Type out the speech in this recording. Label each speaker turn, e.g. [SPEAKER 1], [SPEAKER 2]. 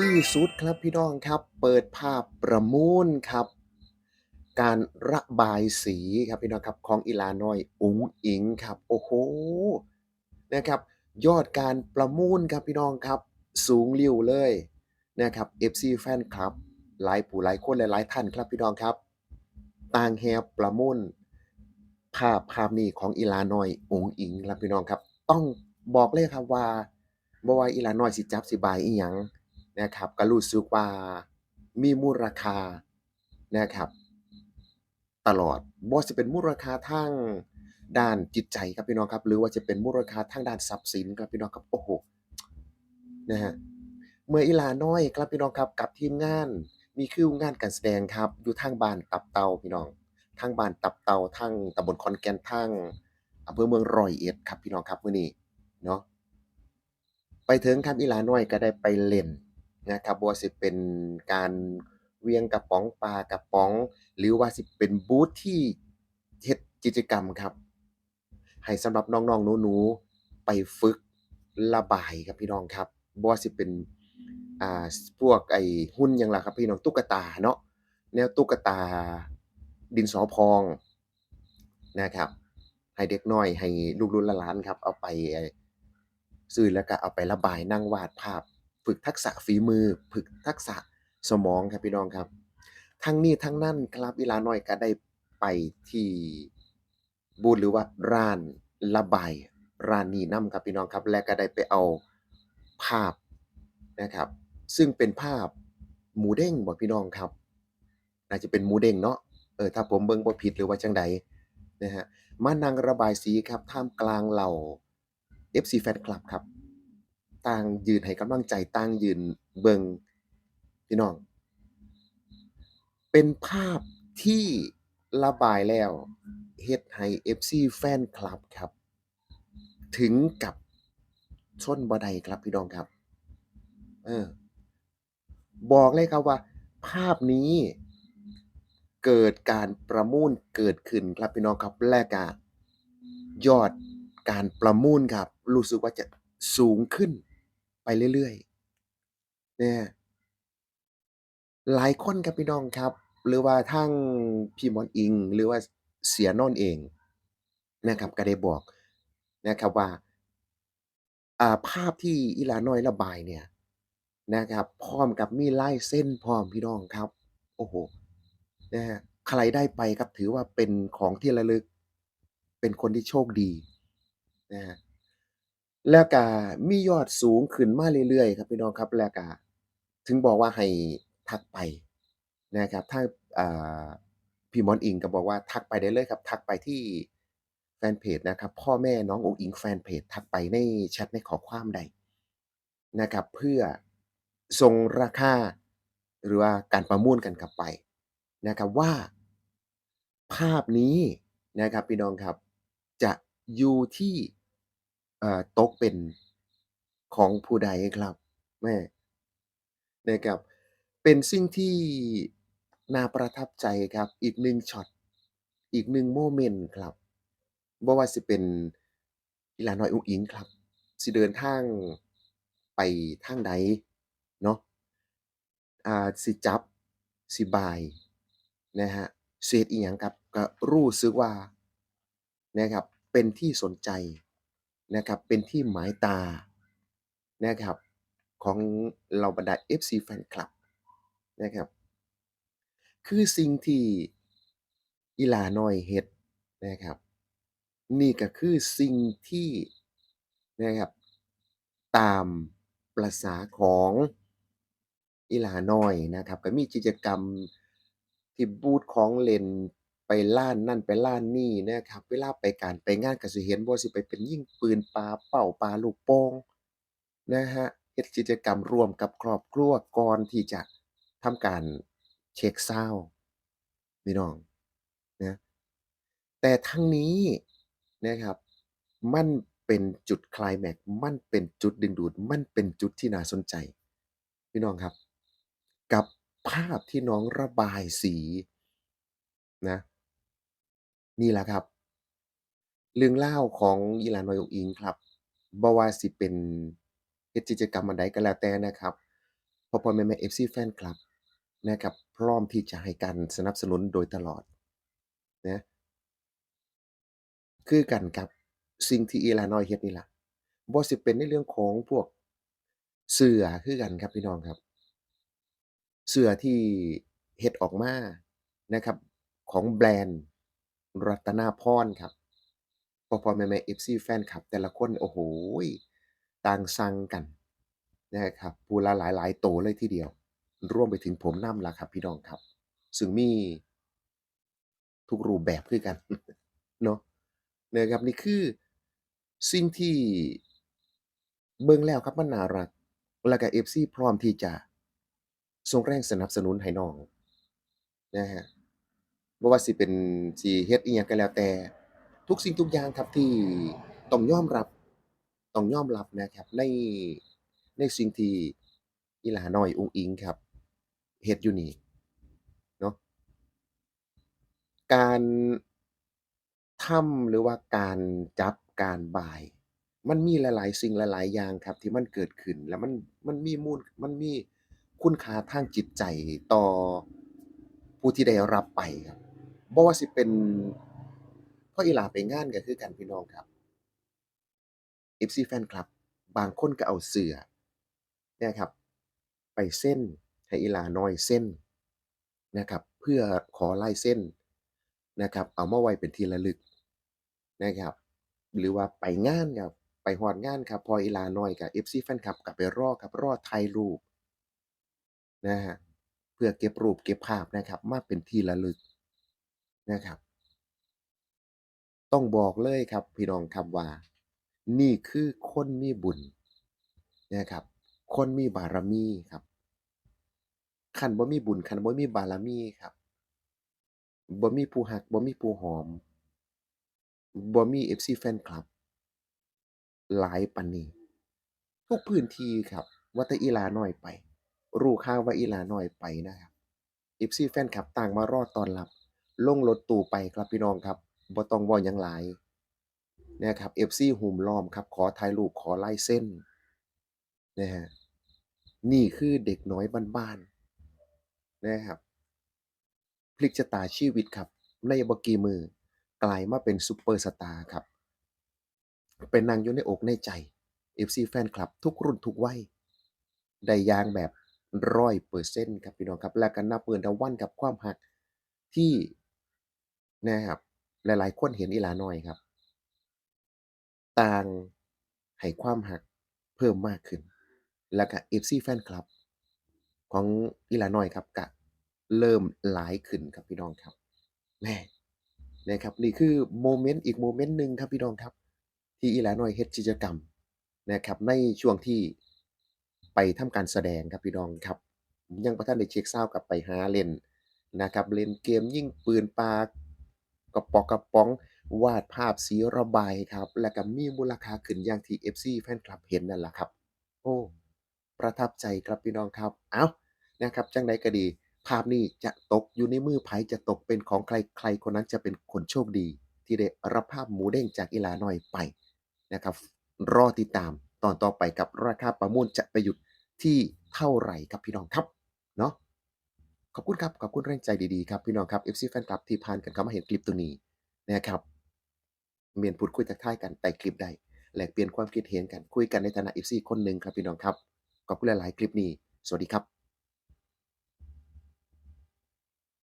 [SPEAKER 1] ที่สุดครับพี่น้องครับ เปิดภาพประมูลครับ การระบายสีครับพี่น้องครับของอีหลาน้อยอุ๋งอิงครับ โอ้โฮนะครับ ยอดการประมูลครับพี่น้องครับ สูงลิ่วเลยนะครับ FC แฟนคลับ หลายผู้หลายคนหลายๆท่านครับพี่น้องครับ ต่างแห่ประมูลภาพภาพนี้ของอีหลาน้อยอุ๋งอิงครับพี่น้องครับ ต้องบอกเลยครับว่าบ่ว่าอีลาน้อยสิจับสิบายอิหยัง นะครับก็รู้สึกว่ามีมูลค่านะครับ ตลอดบ่ว่าสิเป็นมูลค่าทางด้านจิตใจครับพี่น้องครับ หรือว่าจะเป็นมูลค่าทางด้านทรัพย์สินครับพี่น้องครับโอ้โฮนะฮะเมื่ออีลาน้อยครับพี่น้องครับกับทีมงานมีคิวงานการแสดงครับอยู่ทางบ้านตับเตาพี่น้องทางบ้านตับเตาทางตำบลขอนแกนทางอำเภอเมืองร้อยเอ็ดครับพี่น้องครับมื้อนี้เนาะไปถึงครับอีลาน้อยก็ได้ไปเล่น นะครับว่าสิเป็นการเวียงกระป๋องปลากระป๋อง หรือว่าสิเป็นบูธที่เฮ็ดกิจกรรมครับ ให้สำหรับน้องๆหนูๆไปฝึกระบายครับพี่น้องครับบ่ว่าสิเป็นอ่าพวกไอ้หุ่นยังล่ะครับพี่น้องตุ๊กตาเนาะแนวตุ๊กตาดินสอพองนะครับ ให้เด็กน้อยให้ลูกหลานครับ เอาไปซื้อแล้วก็เอาไประบายนั่งวาดภาพ ฝึกทักษะฝีมือ ฝึกทักษะสมองครับพี่น้องครับ ทั้งนี้ทั้งนั้นครับอีหลาน้อยก็ได้ไปที่บูธหรือว่าร้านระบายร้านนี้นำครับพี่น้องครับ และก็ได้ไปเอาภาพนะครับ ซึ่งเป็นภาพหมูเด้งบ่พี่น้องครับน่าจะเป็นหมูเด้งเนาะเออถ้าผมเบิ่งบ่ผิดหรือว่าจังใดนะครับมานั่งระบายสีครับท่ามกลางเหล่า FC แฟนคลับครับ ต่างยืนให้กำลังใจต่างยืนเบิงพี่น้อง เป็นภาพที่ระบายแล้วเฮ็ดให้ FC แฟนคลับครับ ถึงกับทนบ่ได้ครับพี่น้องครับ เออ บอกเลยครับว่า ภาพนี้เกิดการประมูลเกิดขึ้นครับพี่น้องครับและก็ยอดการประมูลครับ รู้สึกว่าจะสูงขึ้น เรื่อยๆนะหลายคนครับพี่น้องครับ หรือว่าทางพี่มอนอิง หรือว่าเสียน่นเองนะครับก็ได้บอกนะครับว่าภาพที่อีหลาน้อยระบายเนี่ยนะครับ พร้อมกับมีลายเซ็นพร้อมพี่น้องครับ โอ้โฮนะครับใครได้ไปครับถือว่าเป็นของที่ระลึก เป็นคนที่โชคดีนะครับ แล้วก็มียอดสูงขึ้นมาเรื่อยๆ ครับพี่น้องครับแล้วก็ถึงบอกว่าให้ทักไปนะครับทาอ่าพี่หมอนอิงก็บอกว่าทักไปได้เลยครับ ทักไปที่แฟนเพจนะครับ พ่อแม่น้องอุ๋งอิงแฟนเพจทักไปในแชตในข้อความได้นะครับ เพื่อส่งราคาหรือว่าการประมูลกันกลับไปนะครับว่า ภาพนี้นะครับพี่น้องครับ จะอยู่ที่ อ่อตกเป็นของผู้ใดครับ แม่ นะครับ เป็นสิ่งที่น่าประทับใจครับ อีกหนึ่งช็อต อีกหนึ่งโมเมนต์ครับ บ่ว่าสิเป็นอีหลาน้อยอุ๋งอิงครับ สิเดินทางไปทางใดเนาะ อ่า สิจับ สิบาย นะครับ สิเฮ็ดอิหยังครับ ก็รู้สึกว่า นะครับ เป็นที่สนใจ นะครับเป็นที่หมายตานะครับของเหล่าบรรดา FC แฟนคลับนะครับคือสิ่งที่อีหลาน้อยเฮ็ดนะครับ นี่ก็คือสิ่งที่นะครับตามประสาของอีหลาน้อยนะครับ ก็มีกิจกรรมที่บูธของเล่น ไปร้านนั้นไปร้านนี้นะครับเวลาไปการไปงานก็สิเห็นบ่สิไปเป็นยิ่งปืนปลาเป้าปลาลูกโป่งนะครับเฮ็ดกิจกรรมร่วมกับครอบครัวก่อนที่จะทำการเช็กซาวด์พี่น้องนะแต่ทั้งนี้นะครับมันเป็นจุดคลายแม็กมันเป็นจุดดึงดูด มันเป็นจุดที่น่าสนใจ พี่น้องครับ กับภาพที่น้องระบายสีนะ นี่แหละครับ เรื่องราวของอีหลาน้อยอุ๋งอิ๋งครับบ่ว่าสิเป็นเฮ็ดกิจกรรมอันใดก็แล้วแต่นะครับพ่อๆแม่ๆ FC แฟนคลับนะครับ พร้อมที่จะให้การสนับสนุนโดยตลอดนะคือกันกับสิ่งที่อีหลาน้อยเฮ็ดนี่ล่ะบ่สิเป็นในเรื่องของพวกเสื้อคือกันครับพี่น้องครับ เสื้อที่เฮ็ดออกมานะครับ ของแบรนด์ รัตนาพรครับพ่อๆแม่ๆ FC แฟนคลับ แต่ละคนโอ้โฮต่างสั่งกันนะครับผู้ละหลายๆโตเลยทีเดียว ร่วมไปถึงผมนำละครับ พี่น้องครับ ซึ่งมี ทุกรูปแบบคือกันเนาะนะครับนี่คือสิ่งที่เบิ่งแล้วครับมันน่ารัก แล้วก็ FC พร้อมที่จะส่งแรงสนับสนุนให้น้องนะครั บ่ว่าสิเป็นสิเฮ็ดอิหยังก็แล้วแต่ ทุกสิ่งทุกอย่างครับที่ต้องยอมรับต้องยอมรับนะครับ ในในสิ่งที่อีหลาน้อยอุงอิงครับเฮ็ดอยู่นี่เนาะการทำหรือว่าการจับการบาย มันมีหลาย ๆ สิ่งหลาย ๆ อย่างครับ ที่มันเกิดขึ้นแล้วมันมันมีมูลมันมีคุณค่าทางจิตใจต่อผู้ที่ได้รับไปครับ บ่ว่าสิเป็นพออีหลาไปงานก็คือกันพี่น้องครับ FC แฟนคลับบางคนก็เอาเสื้อนะครับ ไปเซ็นให้อีหลาน้อยเซ็นนะครับ เพื่อขอลายเซ็นนะครับ เอามาไว้เป็นที่ระลึกนะครับ หรือว่าไปงานครับไปฮอดงานครับ พออีลาน้อยกับ FC แฟนคลับก็ไปรอครับรอถ่ายรูปนะครับเพื่อเก็บรูปเก็บภาพนะครับ มาเป็นที่ระลึก นะครับ ต้องบอกเลยครับ พี่น้องครับว่า นี่คือคนมีบุญนะครับ คนมีบารมีครับคันบ่มีบุญคันบ่มีบารมีครับบ่มีผู้รักบ่มีผู้หอมบ่มี FC แฟนคลับ หลายปานนี้ทุกพื้นที่ครับ ว่าแต่อีลาน้อยไป รู้ข่าวว่าอีลาน้อยไปนะครับ FC แฟนคลับต่างมารอต้อนรับ ลงรถตู้ไปครับพี่น้องครับบ่ต้องว้าหยังหลายนะครับ FC หุ้มล้อมครับ ขอถ่ายรูปขอลายเซ็นนะครับนี่คือเด็กน้อยบ้านๆนะครับ พลิกชะตาชีวิตครับ ในบกีมือกลายมาเป็นซุปเปอร์สตาร์ครับไปนั่งอยู่ในอกในใจ FC แฟนคลับ ทุกรุ่นทุกวัยได้ยางแบบ100%ครับพี่น้องครับ และก็นับมื้อนับวันกับความรักที่ นะครับ หลายๆ คนเห็นอีหลาน้อยครับ ต่างให้ความรักเพิ่มมากขึ้น แล้วก็ FC แฟนคลับ ของอีหลาน้อยครับก็เริ่มหลายขึ้นครับพี่น้องครับแม่นะครับนี่คือโมเมนต์อีกโมเมนต์หนึ่งครับพี่น้องครับ ที่อีหลาน้อยเฮ็ดกิจกรรมนะครับ ในช่วงที่ไปทำการแสดงครับพี่น้องครับ ยังบ่ทันได้เช็กซาวด์กลับไปหาเล่นนะครับ เล่นเกมยิงปืนปา กระปอกกระป๋องวาดภาพสีระบายครับ แล้วก็มีมูลค่าขึ้นอย่างที่ FC แฟนคลับเห็นนั่นแหละครับ โอ้ ประทับใจครับพี่น้องครับ เอ้านะครับ จังใดก็ดี ภาพนี้จะตกอยู่ในมือไผจะตกเป็นของใครใครคนนั้นจะเป็นคนโชคดี ที่ได้รับภาพหมูเด้งจากอีลาน้อยไปนะครับ รอติดตามตอนต่อไปกับราคาประมูลจะไปหยุดที่เท่าไหร่ครับพี่น้องครับ ขอบคุณครับ ขอบคุณแรงใจดีๆครับ พี่น้องครับ FC แฟนคลับที่ผ่านกันเข้ามาเห็นคลิปตัวนี้นะครับเมียนพูดคุยทักทายกันแต่คลิปได้แลกเปลี่ยนความคิดเห็นกันคุยกันในฐานะ FC คนหนึ่งครับพี่น้องครับ ขอบคุณหลายๆคลิปนี้ สวัสดีครับ